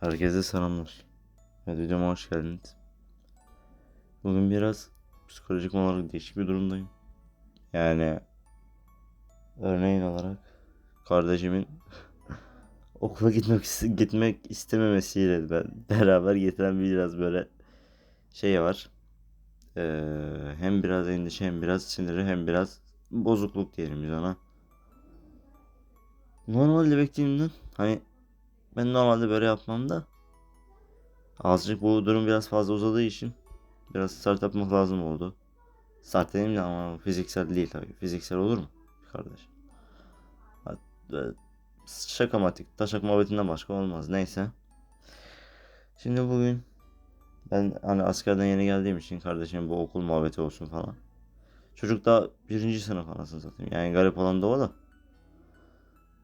Herkese selamlar. Evet videoma hoş geldiniz. Bugün biraz psikolojik olarak değişik bir durumdayım. Yani örneğin olarak kardeşimin okula gitmek gitmek istememesiyle ben beraber getiren biraz böyle şey var. Ee, hem biraz endişe hem biraz siniri hem biraz bozukluk diyelim biz ona. Normalde beklediğimden hani ben normalde böyle yapmam da azıcık bu durum biraz fazla uzadığı için biraz start yapmak lazım oldu. Start demeyeyim de ama fiziksel değil tabii. Fiziksel olur mu kardeş? Hatta şakamatik, taşak muhabbetinden başka olmaz. Neyse. Şimdi bugün ben hani askerden yeni geldiğim için kardeşim bu okul muhabbeti olsun falan. Çocuk da birinci sınıf anasını satayım. Yani garip olan da o da.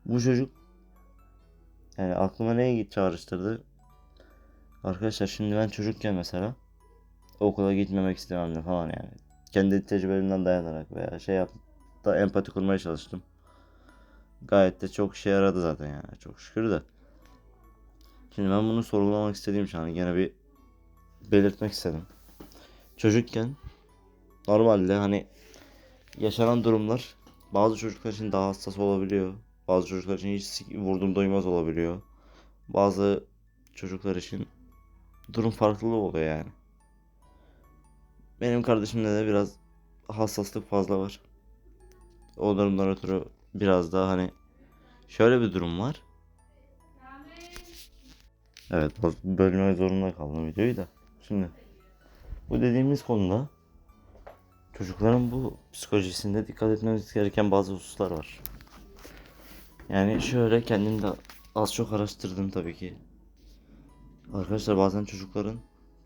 Bu çocuk yani aklıma neye git çağrıştırdı? Arkadaşlar şimdi ben çocukken mesela okula gitmemek istemem de falan yani. Kendi tecrübelerimden dayanarak veya şey yap da empati kurmaya çalıştım. Gayet de çok işe yaradı zaten yani çok şükür de. Şimdi ben bunu sorgulamak istediğim için hani gene bir belirtmek istedim. Çocukken normalde hani yaşanan durumlar bazı çocuklar için daha hassas olabiliyor. Bazı çocuklar için hiç vurdum doymaz olabiliyor. Bazı çocuklar için durum farklılığı oluyor yani. Benim kardeşimde de biraz hassaslık fazla var. O durumdan ötürü biraz daha hani şöyle bir durum var. Evet bölmeye zorunda kaldım videoyu da. Şimdi bu dediğimiz konuda çocukların bu psikolojisinde dikkat etmemiz gereken bazı hususlar var. Yani şöyle kendim de az çok araştırdım tabii ki. Arkadaşlar bazen çocukların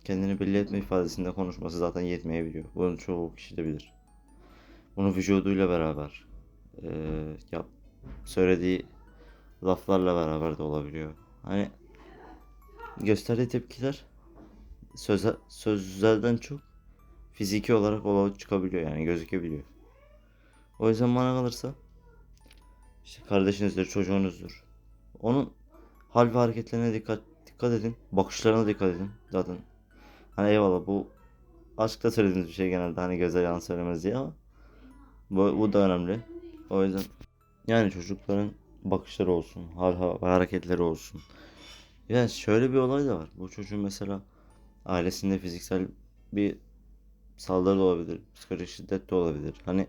kendini belli etme ifadesinde konuşması zaten yetmeyebiliyor. Bunu çoğu kişi de bilir. Bunu vücuduyla beraber eee yap, söylediği laflarla beraber de olabiliyor. Hani gösterdiği tepkiler söze, sözlerden çok fiziki olarak olaya çıkabiliyor yani gözükebiliyor. O yüzden bana kalırsa işte kardeşinizdir, çocuğunuzdur. Onun hal ve hareketlerine dikkat dikkat edin. Bakışlarına dikkat edin. Zaten hani eyvallah bu aşkta söylediğiniz bir şey genelde hani göze yalan söylemez diye ama bu, bu da önemli. O yüzden yani çocukların bakışları olsun, hal ha- ve hareketleri olsun. Yani şöyle bir olay da var. Bu çocuğun mesela ailesinde fiziksel bir saldırı da olabilir, psikolojik şiddet de olabilir. Hani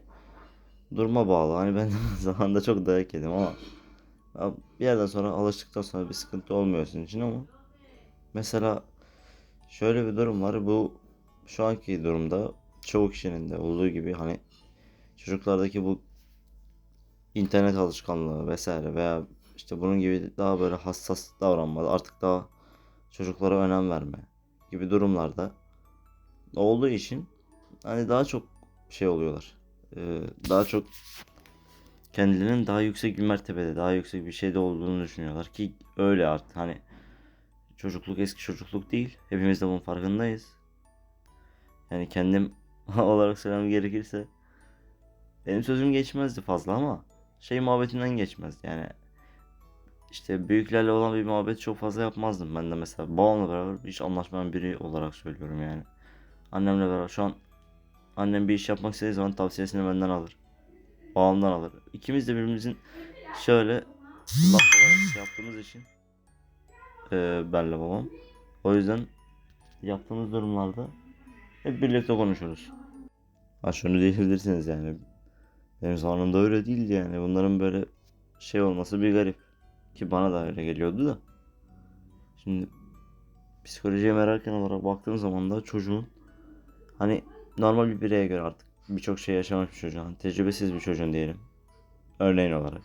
duruma bağlı. Hani ben zamanında çok dayak yedim ama bir yerden sonra alıştıktan sonra bir sıkıntı olmuyor sizin için ama mesela şöyle bir durum var. Bu şu anki durumda çoğu kişinin de olduğu gibi hani çocuklardaki bu internet alışkanlığı vesaire veya işte bunun gibi daha böyle hassas davranma, artık daha çocuklara önem verme gibi durumlarda olduğu için hani daha çok şey oluyorlar. Ee, daha çok kendilerinin daha yüksek bir mertebede, daha yüksek bir şeyde olduğunu düşünüyorlar ki öyle artık hani çocukluk eski çocukluk değil. Hepimiz de bunun farkındayız. Yani kendim olarak söylemem gerekirse benim sözüm geçmezdi fazla ama şey muhabbetinden geçmezdi yani işte büyüklerle olan bir muhabbet çok fazla yapmazdım ben de mesela babamla beraber hiç anlaşmayan biri olarak söylüyorum yani annemle beraber şu an annem bir iş yapmak istediği zaman tavsiyesini benden alır. Babamdan alır. İkimiz de birbirimizin şöyle laf olarak şey yaptığımız için eee benle babam. O yüzden yaptığımız durumlarda hep birlikte konuşuruz. Ha şunu diyebilirsiniz yani. Benim zamanımda öyle değildi yani. Bunların böyle şey olması bir garip. Ki bana da öyle geliyordu da. Şimdi psikolojiye merakın olarak baktığım zaman da çocuğun hani normal bir bireye göre artık birçok şey yaşamış bir çocuğun, hani tecrübesiz bir çocuğun diyelim. Örneğin olarak.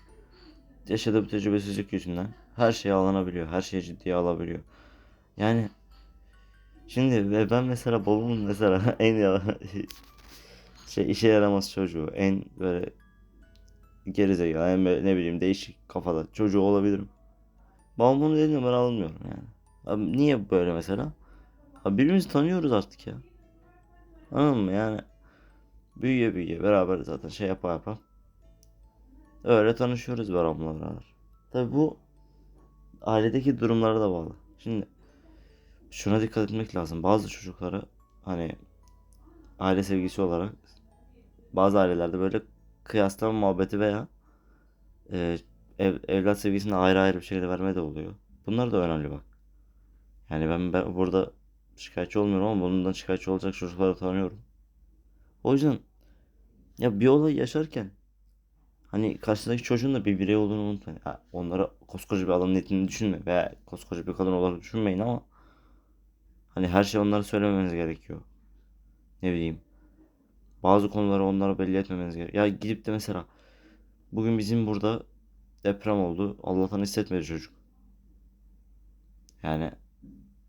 Yaşadığı bu tecrübesizlik yüzünden her şeye alınabiliyor, her şeyi ciddiye alabiliyor. Yani şimdi ben mesela babamın mesela en şey işe yaramaz çocuğu, en böyle gerizekalı, en böyle ne bileyim değişik kafada çocuğu olabilirim. Babam bunu dediğinde ben alınmıyorum yani. Abi niye böyle mesela? Abi birbirimizi tanıyoruz artık ya. Anladın mı yani? Büyüye büyüye beraber zaten şey yapa yapa. Öyle tanışıyoruz babamla beraber. Tabi bu ailedeki durumlara da bağlı. Şimdi şuna dikkat etmek lazım. Bazı çocuklara hani aile sevgisi olarak bazı ailelerde böyle kıyaslama muhabbeti veya e, ev, evlat sevgisini ayrı ayrı bir şekilde verme de oluyor. Bunlar da önemli bak. Yani ben, ben burada şikayetçi olmuyorum ama bundan şikayetçi olacak çocukları tanıyorum. O yüzden ya bir olay yaşarken hani karşısındaki çocuğun da bir birey olduğunu unutmayın. Ha, onlara koskoca bir adamın niyetini düşünme veya koskoca bir kadın olarak düşünmeyin ama hani her şey onlara söylememeniz gerekiyor. Ne bileyim. Bazı konuları onlara belli etmemeniz gerekiyor. Ya gidip de mesela bugün bizim burada deprem oldu. Allah'tan hissetmedi çocuk. Yani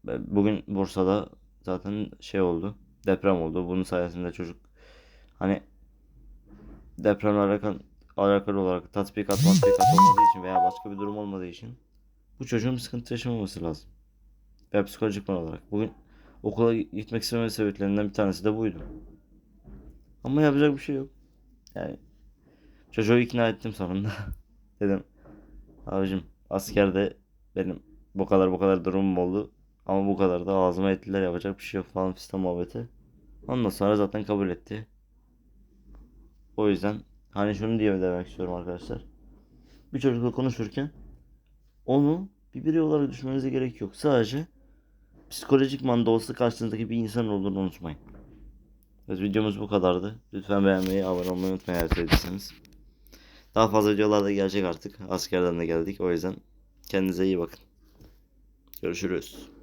bugün Bursa'da zaten şey oldu. Deprem oldu. Bunun sayesinde çocuk hani depremle alakalı, alakalı olarak tatbikat tatbikat olmadığı için veya başka bir durum olmadığı için bu çocuğun sıkıntı yaşamaması lazım. Veya psikolojik olarak. Bugün okula gitmek istememe sebeplerinden bir tanesi de buydu. Ama yapacak bir şey yok. Yani çocuğu ikna ettim sonunda. Dedim abicim askerde benim bu kadar bu kadar durumum oldu. Ama bu kadar da ağzıma ettiler yapacak bir şey yok falan fistan muhabbeti. Ondan sonra zaten kabul etti. O yüzden hani şunu diye demek istiyorum arkadaşlar. Bir çocukla konuşurken onu bir birey olarak düşünmenize gerek yok. Sadece psikolojik manda olsa karşınızdaki bir insan olduğunu unutmayın. Evet videomuz bu kadardı. Lütfen beğenmeyi, abone olmayı unutmayın eğer sevdiyseniz. Daha fazla videolar da gelecek artık. Askerden de geldik. O yüzden kendinize iyi bakın. Görüşürüz.